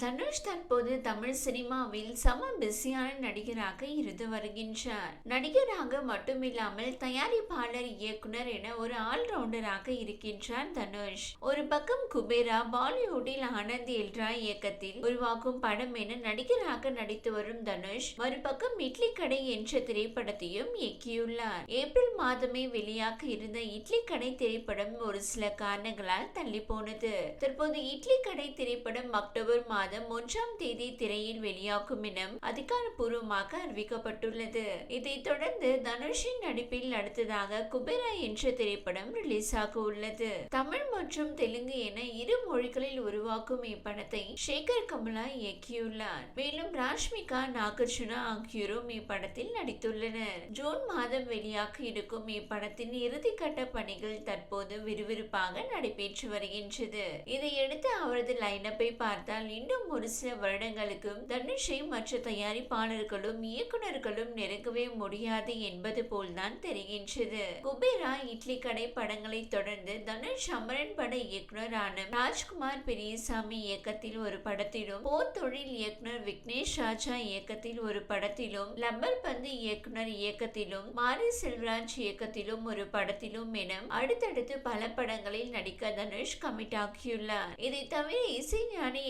தனுஷ் தற்போது தமிழ் சினிமாவில் சம பிஸியான நடிகராக இருந்து வருகின்றார். நடிகராக மட்டுமில்லாமல் தயாரிப்பாளர் இயக்குனர் என ஒரு ஆல்ரவுண்டராக இருக்கின்றார் தனுஷ். ஒரு பக்கம் குபேரா பாலிவுட்டில் ஆனந்த் எல்ரா இயக்கத்தில் உருவாக்கும் படம் என நடிகராக நடித்து வரும் தனுஷ் மறுபக்கம் இட்லி கடை என்ற திரைப்படத்தையும் இயக்கியுள்ளார். ஏப்ரல் மாதமே வெளியாக இருந்த இட்லி கடை திரைப்படம் ஒரு சில காரணங்களால் தள்ளி போனது தற்போது இட்லி கடை திரைப்படம் அக்டோபர் மாதம் ஒன்றாம் தேதி திரையில் வெளியாகும் என அதிகாரப்பூர்வமாக அறிவிக்கப்பட்டுள்ளது. இதைத் தொடர்ந்து தனுஷின் நடிப்பில் அடுத்ததாக குபேரா என்ற திரைப்படம் ரிலீஸ் ஆக உள்ளது. தமிழ் மற்றும் தெலுங்கு என இரு மொழிகளில் உருவாக்கும் இப்படத்தை சேகர் கமலா இயக்கியுள்ளார். மேலும் ராஷ்மிகா நாகார்ஜுனா ஆகியோரும் இப்படத்தில் நடித்துள்ளனர். ஜூன் மாதம் வெளியாக இருக்கும் இப்படத்தின் இறுதிக்கட்ட பணிகள் தற்போது விறுவிறுப்பாக நடைபெற்று வருகின்றது. இதையடுத்து அவரது லைனப்பை பார்த்தால் இன்னும் ஒரு சில வருடங்களுக்கு தனுஷை மற்ற தயாரிப்பாளர்களும் இயக்குனர்களும் நெருங்கவே முடியாது என்பது போல்தான் தெரிகின்றது. குபேரா இட்லி கடை படங்களை தொடர்ந்து தனுஷ் அமரன் பட இயக்குனரான ராஜ்குமார் பெரியசாமி இயக்கத்தில் ஒரு படத்திலும் போர் தொழில் இயக்குனர் விக்னேஷ் ராஜா இயக்கத்தில் ஒரு படத்திலும் லப்பர் பந்து இயக்குனர் இயக்கத்திலும் மாரி செல்வராஜ் இயக்கத்திலும் ஒரு படத்திலும் என அடுத்தடுத்து பல படங்களில் நடிக்க தனுஷ் கமிட் ஆகியுள்ளார் இதை தவிர இசைஞானி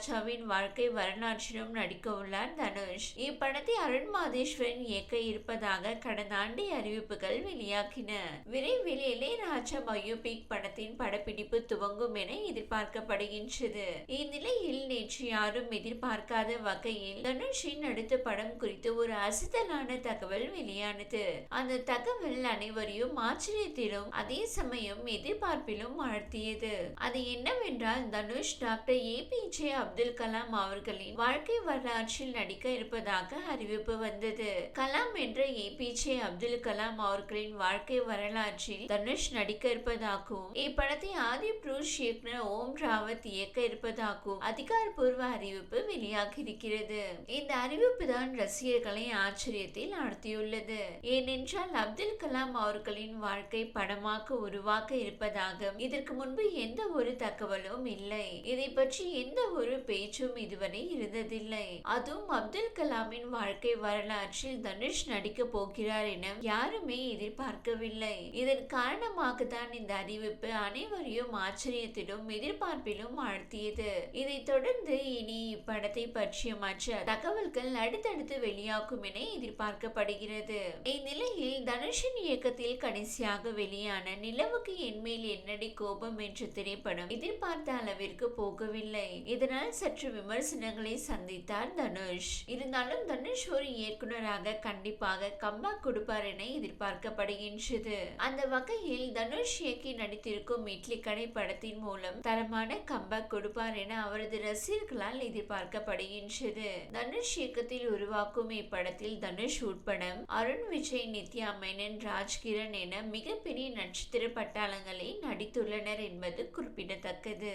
ராஜாவின் வாழ்க்கை வரலாற்றிலும் நடிக்க உள்ளார் தனுஷ். இப்படத்தை அருண் மாதேஸ்வரன் இயக்க இருப்பதாக கடந்த ஆண்டு அறிவிப்புகள் வெளியாகின. விரைவில் இளையராஜா பயோபிக் படத்தின் படப்பிடிப்பு துவங்கும் என எதிர்பார்க்கப்படுகின்றது. இந்நிலையில் நேற்று யாரும் எதிர்பார்க்காத வகையில் தனுஷின் அடுத்த படம் குறித்து ஒரு அசத்தலான தகவல் வெளியானது. அந்த தகவல் அனைவரையும் ஆச்சரியத்திலும் அதே சமயம் எதிர்பார்ப்பிலும் ஆழ்த்தியது. அது என்னவென்றால் Dhanush doctor A P J Abdul Kalam அவர்களின் வாழ்க்கை வரலாற்றில் நடிக்க இருப்பதாக அறிவிப்பு வந்தது. கலாம் என்ற A. P. J. Abdul Kalam அவர்களின் வாழ்க்கை வரலாற்றில் தனுஷ் நடிக்க இருப்பதாகவும் இப்படத்தை ஆதி புருஷ் இயக்குனர் ஓம் ராவத் இயக்க இருப்பதாகவும் அதிகாரப்பூர்வ அறிவிப்பு வெளியாகி இருக்கிறது இந்த அறிவிப்பு தான் ரசிகர்களை ஆச்சரியத்தில் ஆழ்த்தியுள்ளது. ஏனென்றால் அப்துல் கலாம் அவர்களின் வாழ்க்கை படமாக உருவாக்க இருப்பதாக இதற்கு முன்பு எந்த ஒரு தகவலும் இல்லை. இதை பற்றி எந்த ஒரு ஒரு பேச்சும் இதுவரை இருந்ததில்லை. அதுவும் அப்துல் கலாமின் வாழ்க்கை வரலாற்றில் தனுஷ் நடிக்க போகிறார் என யாருமே எதிர்பார்க்கவில்லை. இதன் காரணமாக தான் இந்த அறிவிப்பு அனைவரையும் ஆச்சரியத்திலும் எதிர்பார்ப்பிலும் ஆழ்த்தியது. இதைத் தொடர்ந்து இனி இப்படத்தை பற்றிய மற்ற தகவல்கள் அடுத்தடுத்து வெளியாகும் என எதிர்பார்க்கப்படுகிறது. இந்நிலையில் தனுஷின் இயக்கத்தில் கடைசியாக வெளியான நிலவுக்கு என்மேல் என்னடி கோபம் என்ற திரைப்படம் எதிர்பார்த்த அளவிற்கு போகவில்லை. இதனால் சற்று விமர்சனங்களை சந்தித்தார் தனுஷ். இருந்தாலும் தனுஷ் ஒரு இயக்குனராக கண்டிப்பாக கம்பேக் கொடுப்பார் என எதிர்பார்க்கப்படுகின்றது. அந்த வகையில் தனுஷ் இயக்கி நடித்திருக்கும் இட்லி கடை படத்தின் மூலம் தரமான கம்பேக் கொடுப்பார் என அவரது ரசிகர்களால் எதிர்பார்க்கப்படுகின்றது. தனுஷ் இயக்கத்தில் உருவாக்கும் இப்படத்தில் தனுஷ் உட்பட அருண் விஜய் நித்யா மேனன் ராஜ்கிரண் என மிகப்பெரிய நட்சத்திர பட்டாளங்களை நடித்துள்ளனர் என்பது குறிப்பிடத்தக்கது.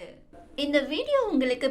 இந்த வீடியோ உங்களுக்கு